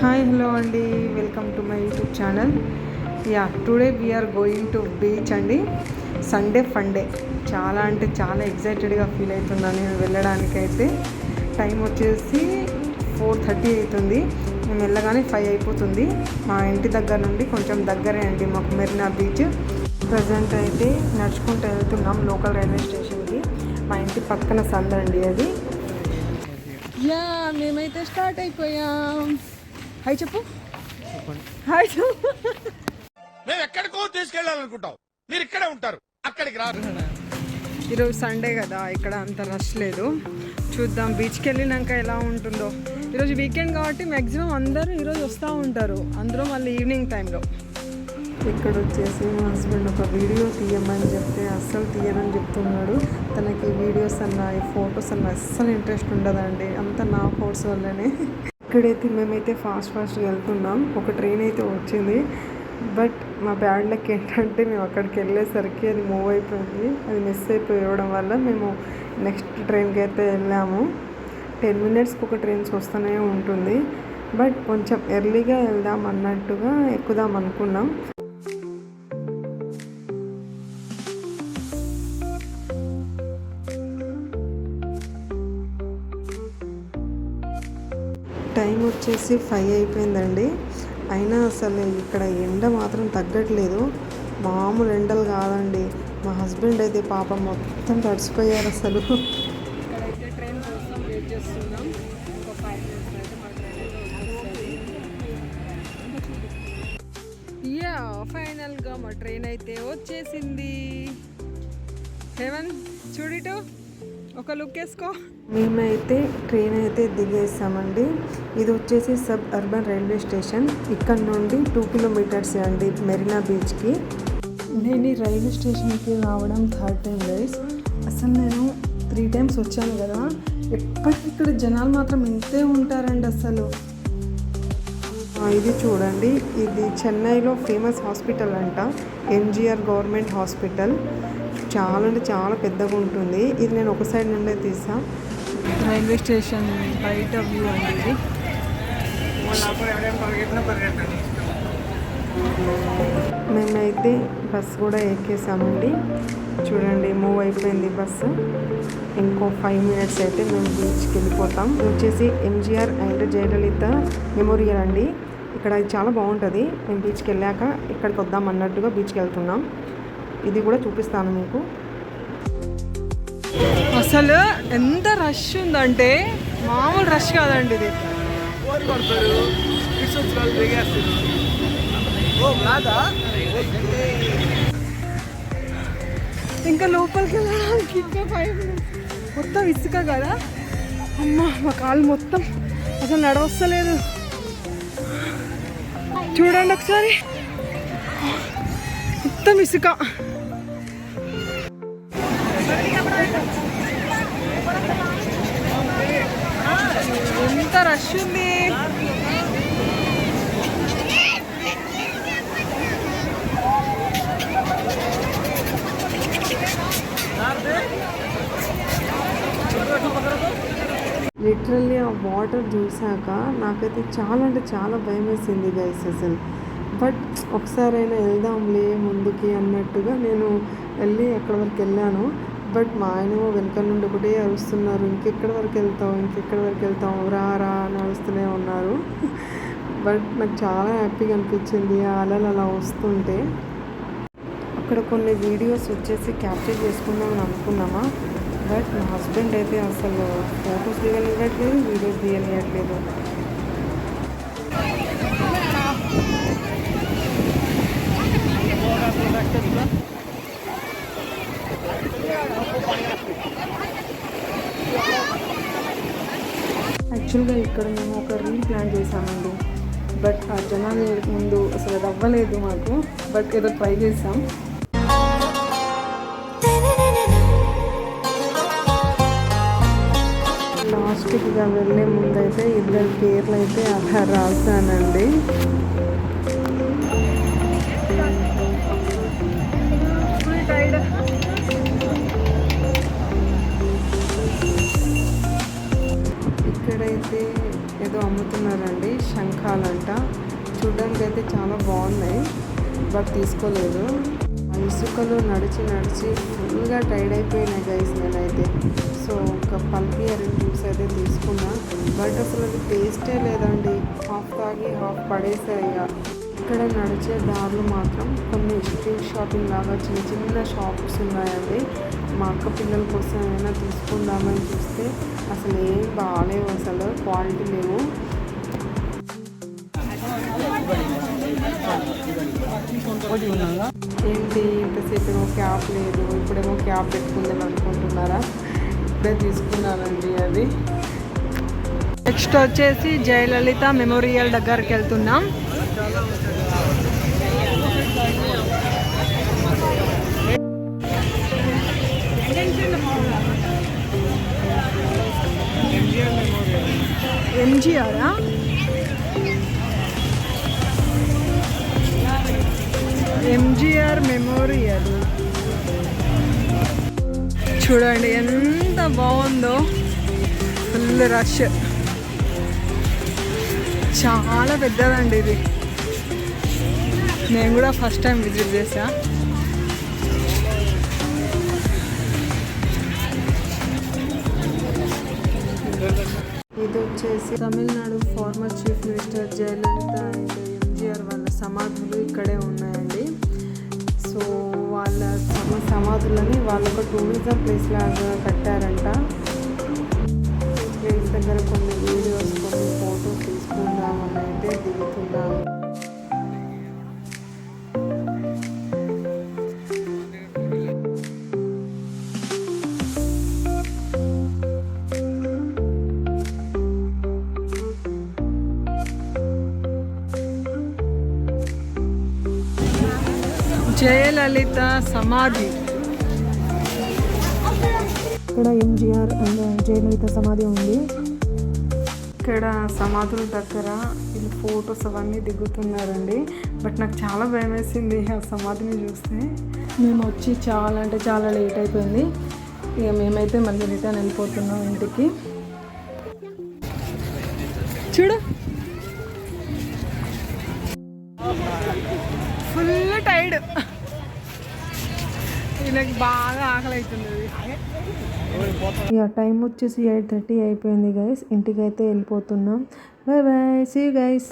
Hi hello అండి. Welcome to my YouTube channel yeah today we're going to beach అండి. Sunday funday చాలా అంటే చాలా ఎగ్జైటెడ్గా ఫీల్ అవుతున్నాను నేను వెళ్ళడానికైతే. టైం వచ్చేసి ఫోర్ థర్టీ అవుతుంది. మేము వెళ్ళగానే ఫైవ్ అయిపోతుంది. మా ఇంటి దగ్గర నుండి కొంచెం దగ్గరే అండి మాకు మెరీనా బీచ్. ప్రజెంట్ అయితే నడుచుకుంటూ వెళ్తున్నాం లోకల్ రైల్వే స్టేషన్కి. మా ఇంటి పక్కన సందండి అది. యా మేమైతే స్టార్ట్ అయిపోయాం. హాయ్ చెప్పు. హాయ్ చెప్పు. మేము ఎక్కడికో తీసుకెళ్ళాలనుకుంటాం మీరు ఇక్కడే ఉంటారు. అక్కడికి రారు. ఈరోజు సండే కదా ఇక్కడ అంత రష్ లేదు. చూద్దాం బీచ్కి వెళ్ళినాక ఎలా ఉంటుందో. ఈరోజు వీకెండ్ కాబట్టి మ్యాక్సిమం అందరూ ఈరోజు వస్తూ ఉంటారు. అందరూ మళ్ళీ ఈవినింగ్ టైంలో. ఇక్కడ వచ్చేసి మా హస్బెండ్ ఒక వీడియో తీయమని చెప్తే అస్సలు తీయనని చెప్తున్నాడు. తనకి వీడియోస్ అన్న ఈ ఫొటోస్ అన్న అస్సలు ఇంట్రెస్ట్ ఉండదండి. అంత నా ఫోర్స్ వల్లనే. ఇక్కడైతే మేమైతే ఫాస్ట్ ఫాస్ట్గా వెళ్తున్నాం. ఒక ట్రైన్ అయితే వచ్చింది. బట్ మా బ్యాడ్ ఏంటంటే మేము అక్కడికి వెళ్ళేసరికి అది మూవ్ అయిపోయింది. అది మిస్ అయిపోవడం వల్ల మేము నెక్స్ట్ ట్రైన్కి అయితే వెళ్ళాము. టెన్ మినిట్స్కి ఒక ట్రైన్స్ వస్తూనే ఉంటుంది. బట్ కొంచెం ఎర్లీగా వెళ్దాం అన్నట్టుగా ఎక్కుదాం అనుకున్నాం. టైం వచ్చేసి ఫైవ్ అయిపోయిందండి. అయినా అసలు ఇక్కడ ఎండ మాత్రం తగ్గట్లేదు. మామూలు ఎండలు కాదండి. మా హస్బెండ్ అయితే పాప మొత్తం తడిచిపోయారు అసలు. ఇక్కడైతే ట్రైన్ కోసం వెయిట్ చేస్తున్నాం. ఒక ఫైవ్ మినిట్స్ అయితే మా యా ఫైనల్గా మా ట్రైన్ అయితే వచ్చేసింది. హేవన్ చూడిటు ఒక లుక్ వేసుకో. మేమైతే ట్రైన్ అయితే దిగేసామండి. ఇది వచ్చేసి సబ్ అర్బన్ రైల్వే స్టేషన్ ఇక్కడ నుండి టూ కిలోమీటర్స్ అండి మెరీనా బీచ్కి నేను ఈ రైల్వే స్టేషన్కి రావడం థర్డ్ టైం డేస్ అసలు నేను త్రీ టైమ్స్ వచ్చాను కదా. ఎప్పటికీ ఇక్కడ జనాలు మాత్రం ఇంతే ఉంటారండి అసలు. ఆ, ఇది చూడండి. ఇది చెన్నైలో ఫేమస్ హాస్పిటల్ అంట. ఎంజిఆర్ గవర్నమెంట్ హాస్పిటల్ చాలా అంటే చాలా పెద్దగా ఉంటుంది. ఇది నేను ఒక సైడ్ నుండే తీసా. రైల్వే స్టేషన్ బయట వ్యూ అండి ఇది మేమైతే బస్ కూడా ఎక్కేసామండి. చూడండి మూవ్ అయిపోయింది బస్సు. ఇంకో ఫైవ్ మినిట్స్ అయితే మేము బీచ్కి వెళ్ళిపోతాం. వచ్చేసి ఎంజిఆర్ అండ్ జయలలిత మెమోరియల్ అండి. ఇక్కడ చాలా బాగుంటుంది. మేము బీచ్కి వెళ్ళాక ఇక్కడికి వద్దాం అన్నట్టుగా బీచ్కి వెళ్తున్నాం. ఇది కూడా చూపిస్తాను మీకు. అసలు ఎంత రష్ ఉందంటే మామూలు రష్ కాదండి ఇది. ఇంకా లోపలికి వెళ్ళడానికి ఇంకా ఫైవ్ మినిట్స్ మొత్తం ఇసుక కదా? అమ్మ మా కాలు మొత్తం అసలు నడవస్తలేదు. చూడండి ఒకసారి. మొత్తం ఇసుక. ఎంత రష్ ఉంది. లిటరల్లీ ఆ వాటర్ చూసాక నాకైతే చాలా అంటే చాలా భయం వేసింది గైస్ అసలు. బట్ ఒకసారైనా వెళ్దాంలే ముందుకి అన్నట్టుగా నేను వెళ్ళి అక్కడ వరకు వెళ్ళాను. బట్ మా ఆయనేమో వెనుక నుండి ఒకటే అరుస్తున్నారు. ఇంకెక్కడి వరకు వెళ్తాం ఇంకెక్కడి వరకు వెళ్తాం రా రా అని అరుస్తూనే ఉన్నారు. బట్ నాకు చాలా హ్యాపీగా అనిపించింది ఆ అలలు అలా వస్తుంటే. అక్కడ కొన్ని వీడియోస్ వచ్చేసి క్యాప్చర్ చేసుకుందామని అనుకున్నామా? బట్ మా హస్బెండ్ అయితే అసలు ఫొటోస్ దిగనివ్వట్లేదు వీడియోస్ దిగనివ్వట్లేదు. యాక్చువల్గా ఇక్కడ మేము ఒక రీల్ ప్లాన్ చేసామండి బట్ ఆ జనాలు ముందు అసలు అది అవ్వలేదు మాకు. బట్ ఏదో ట్రై చేసాం లాస్ట్కి వెళ్ళే ముందైతే ఇద్దరు పేర్లు అయితే అలా రాశానండి. రకాలంట చూడడానికి అయితే చాలా బాగున్నాయి బట్ తీసుకోలేదు. ఆ ఇసుకలో నడిచి నడిచి ఫుల్గా టైర్డ్ అయిపోయినాయి గైస్ నేనైతే. సో ఒక పల్పి అరెంజ్ జ్యూస్ అయితే తీసుకున్నా. బట్ అసలు అది టేస్టే లేదండి. హాఫ్ తాగి హాఫ్ పడేసాయి ఇక. ఇక్కడ నడిచే దారులు మాత్రం కొన్ని స్ట్రీట్ షాపింగ్ లాగా చిన్న చిన్న షాప్స్ ఉన్నాయండి. మా అక్క పిల్లల కోసం ఏమైనా తీసుకుందామని చూస్తే అసలు ఏం బాగాలేవు అసలు క్వాలిటీ లేవు. ఏంటి ఇంతసేపు ఏమో క్యాప్ లేదు? ఇప్పుడేమో క్యాప్ పెట్టుకుందాం అనుకుంటున్నారా? ఇప్పుడే తీసుకున్నానండి అది. నెక్స్ట్ వచ్చేసి జయలలిత మెమోరియల్ దగ్గరికి వెళ్తున్నాం. ఎంజిఆర్ మెమోరియల్ చూడండి ఎంత బాగుందో. Full rush. చాలా పెద్దదండి ఇది. నేను కూడా ఫస్ట్ టైం విజిట్ చేసా ఇది వచ్చేసి Tamil Nadu former chief minister Jayalalithaa and MGR వాళ్ళ సమాధులు ఇక్కడే ఉన్నాయి. సో వాళ్ళ సమ సమాధులని వాళ్ళు ఒక టూరిజం ప్లేస్ లాగా కట్టారంట. ప్లేస్ దగ్గర కొన్ని వీడియోస్ కొన్ని ఫొటోస్ తీసుకుందామని అయితే దిగుతున్నాను జయలలిత సమాధి. ఇక్కడ ఎంజిఆర్ అండ్ జయలలిత సమాధి ఉంది. ఇక్కడ సమాధుల దగ్గర వీళ్ళు ఫొటోస్ అవన్నీ దిగుతున్నారండి. బట్ నాకు చాలా భయం వేసింది ఆ సమాధిని చూస్తే. మేము వచ్చి చాలా అంటే చాలా లేట్ అయిపోయింది. ఇక మేమైతే మళ్ళీ రిటర్న్ వెళ్ళిపోతున్నాం ఇంటికి. చూడు. ఫుల్ టైర్డ్ నాకు బాగా ఆకలి అవుతుంది ఇక టైం వచ్చేసి ఎయిట్ థర్టీ అయిపోయింది గైస్ ఇంటికి అయితే వెళ్ళిపోతున్నాం. Bye bye see guys